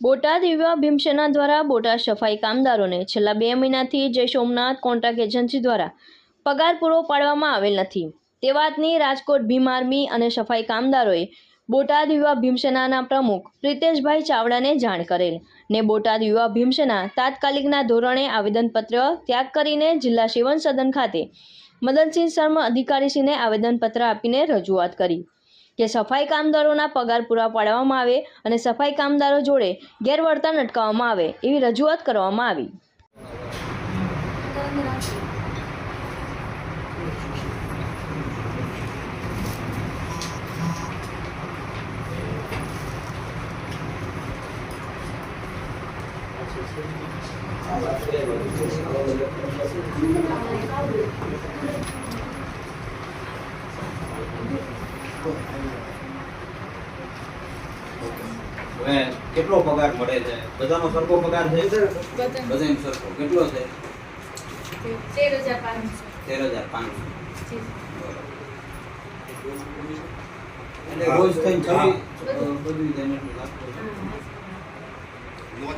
બોટાદ યુવા ભીમસેના દ્વારા બોટાદ સફાઈ કામદારોને છેલ્લા બે મહિનાથી જય સોમનાથ કોન્ટ્રાક્ટ એજન્સી દ્વારા પગાર પૂરો પાડવામાં આવેલ નથી. તે વાતની રાજકોટ ભીમ આર્મી અને સફાઈ કામદારોએ બોટાદ યુવા ભીમસેનાના પ્રમુખ પ્રિતેશભાઈ ચાવડાને જાણ કરેલ ને બોટાદ યુવા ભીમસેના તાત્કાલિકના ધોરણે આવેદનપત્ર ત્યાગ કરીને જિલ્લા સેવન સદન ખાતે મદનસિંહ શર્મા અધિકારીશ્રીને આવેદનપત્ર આપીને રજૂઆત કરી. કે સફાઈ કામદારોના પગાર પૂરા પાડવામાં આવે અને સફાઈ કામદારો જોડે ગેરવર્તન અટકાવવામાં આવે એવી રજૂઆત કરવામાં આવી. હવે કેટલો પગાર મળે છે? બધાનો સરખો પગાર છે? બધા બધાનો સરખો. કેટલો છે? તેર હજાર પાંચસો. તેર હજાર પાંચસો એટલે રોજ થઈને બધું. નો.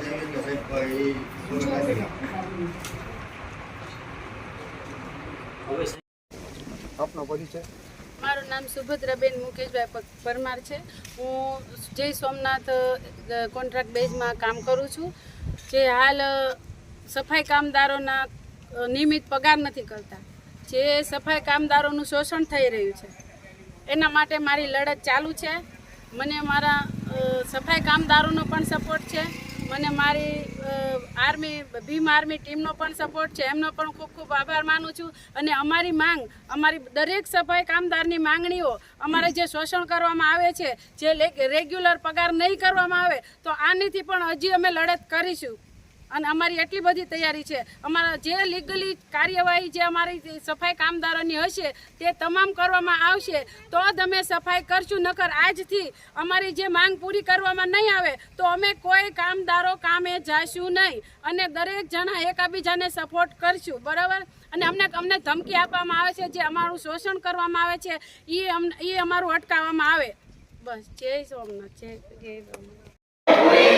આપનો પરિચય? મારું નામ સુભદ્રાબેન મુકેશભાઈ પરમાર છે. હું જય સોમનાથ કોન્ટ્રાક્ટ બેઝમાં કામ કરું છું. જે હાલ સફાઈ કામદારોના નિયમિત પગાર નથી કરતા. જે સફાઈ કામદારોનું શોષણ થઈ રહ્યું છે. એના માટે મારી લડત ચાલુ છે. મને મારા સફાઈ કામદારોનો પણ સપોર્ટ છે. મને મારી આર્મી, ભીમ આર્મી ટીમનો પણ સપોર્ટ છે. એમનો પણ ખૂબ ખૂબ આભાર માનું છું. અને અમારી માંગ, અમારી દરેક સફાઈ કામદારની માંગણીઓ અમારે જે શોષણ કરવામાં આવે છે, જે રેગ્યુલર પગાર નહીં કરવામાં આવે, તો આનીથી પણ હજી અમે લડત કરીશું. અને અમારી એટલી બધી તૈયારી છે. અમારા જે લીગલી કાર્યવાહી જે અમારી સફાઈ કામદારોની હશે, તે તમામ કરવામાં આવશે. તો જ અમે સફાઈ કરશું, નકર આજથી અમારી જે માંગ પૂરી કરવામાં નહીં આવે, તો અમે કોઈ કામદારો કામે જઈશું નહીં. અને દરેક જણા એકાબીજાને સપોર્ટ કરશું, બરાબર? અને અમને અમને ધમકી આપવામાં આવે છે જે અમારું શોષણ કરવામાં આવે છે એ અમને એ અમારું અટકાવવામાં આવે. બસ, જય સોમનાથ, જય જય સોમનાથ.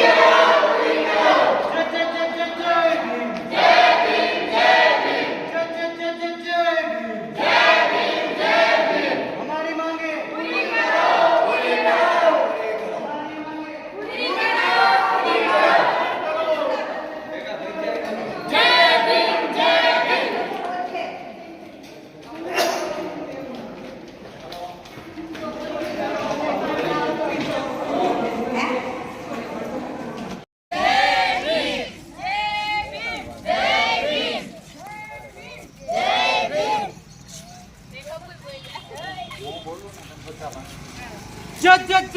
加加加。